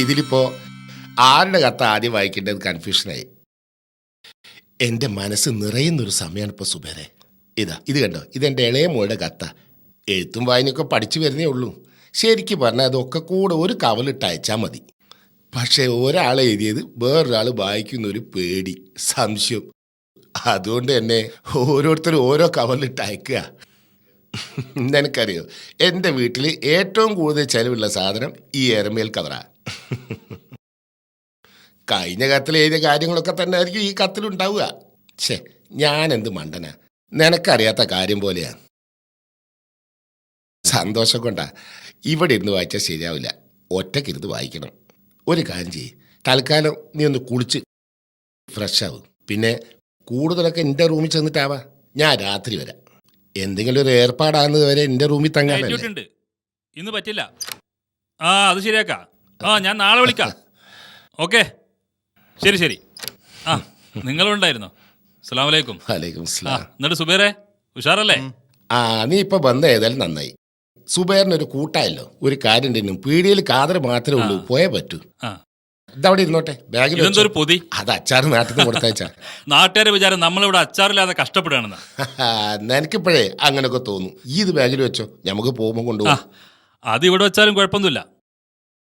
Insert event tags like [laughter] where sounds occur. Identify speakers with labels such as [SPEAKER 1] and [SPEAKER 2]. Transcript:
[SPEAKER 1] ഇതിലിപ്പോ ആരുടെ കത്ത് ആദ്യം വായിക്കേണ്ടത് കൺഫ്യൂഷനായി എന്റെ മനസ്സ് നിറയുന്നൊരു സമയമാണ് ഇപ്പോൾ സുബേരെ ഇതാ ഇത് കണ്ടോ ഇതെന്റെ ഇളയ മോളുടെ കത്ത എഴുത്തും വായനയൊക്കെ പഠിച്ചു വരുന്നേ ഉള്ളൂ ശരിക്കും പറഞ്ഞാൽ അതൊക്കെ കൂടെ ഒരു കവലിട്ട് അയച്ചാൽ മതി പക്ഷേ ഒരാൾ എഴുതിയത് വേറൊരാൾ വായിക്കുന്ന ഒരു പേടി സംശയം അതുകൊണ്ട് തന്നെ ഓരോരുത്തരും ഓരോ കവലിട്ട് അയക്കുക നിനക്കറിയോ എന്റെ വീട്ടിൽ ഏറ്റവും കൂടുതൽ ചിലവുള്ള സാധനം ഈ എരമേൽ കവറാ [laughs] കഴിഞ്ഞ കത്തിൽ എഴുതിയ കാര്യങ്ങളൊക്കെ തന്നെ ആയിരിക്കും ഈ കത്തിലുണ്ടാവുക ഛേ ഞാൻ എന്ത് മണ്ടന? നിനക്കറിയാത്ത കാര്യം പോലെയാ. സന്തോഷം കൊണ്ടാ. ഇവിടെ ഇരുന്ന് വായിച്ചാൽ ശരിയാവില്ല. ഒറ്റക്കിരുന്ന് വായിക്കണം. ഒരു കാര്യം ചെയ്യ്. തൽക്കാലം നീ ഒന്ന് കുളിച്ച് ഫ്രഷ് ആവും. പിന്നെ കൂടുതലൊക്കെ എന്റെ റൂമിൽ ചെന്നിട്ടാവാ. ഞാൻ രാത്രി വരാം. എന്തെങ്കിലും ഒരു ഏർപ്പാടാകുന്നത് വരെ എന്റെ റൂമിൽ
[SPEAKER 2] തങ്ങാൻ ഇന്ന് പറ്റില്ല. ആ അത് ശരിയാക്കാം. ആ ഞാൻ നാളെ വിളിക്കാം. ഓക്കെ. ശരി ശരി. ആ നിങ്ങളുണ്ടായിരുന്നോ? അസ്സാം വലൈക്കും
[SPEAKER 1] വലൈക്കും
[SPEAKER 2] ആ
[SPEAKER 1] സ്ലാം
[SPEAKER 2] എന്നിട്ട് സുബേറെ ഉഷാറല്ലേ?
[SPEAKER 1] ആ നീ ഇപ്പൊ വന്ന ഏതായാലും നന്നായി. സുബേറിന് ഒരു കൂട്ടായല്ലോ. ഒരു കാര്യം തന്നെ. പീടിയയിൽ കാതറ് മാത്രമേ ഉള്ളൂ. പോയേ പറ്റൂ.
[SPEAKER 2] ആ.
[SPEAKER 1] ഇതവിടെ ഇരുന്നോട്ടെ. ബാഗിൽ വെച്ചോ.
[SPEAKER 2] ഇതെന്തൊരു പൊതി?
[SPEAKER 1] അത് അച്ചാർ നാട്ടിൽ നിന്ന് കൊടുത്തയച്ചാ. [laughs]
[SPEAKER 2] നാട്ടുകാരെ വിചാരം നമ്മളിവിടെ അച്ചാറില്ലാതെ കഷ്ടപ്പെടുകയാണെന്ന്.
[SPEAKER 1] നിനക്കിപ്പോഴേ അങ്ങനൊക്കെ തോന്നുന്നു ഈ ഇത് ബാഗിൽ വെച്ചോ. നമുക്ക് പോകുമ്പോൾ
[SPEAKER 2] ആ
[SPEAKER 1] കൊണ്ടുപോകും
[SPEAKER 2] അത് ഇവിടെ വെച്ചാലും കുഴപ്പമൊന്നുമില്ല.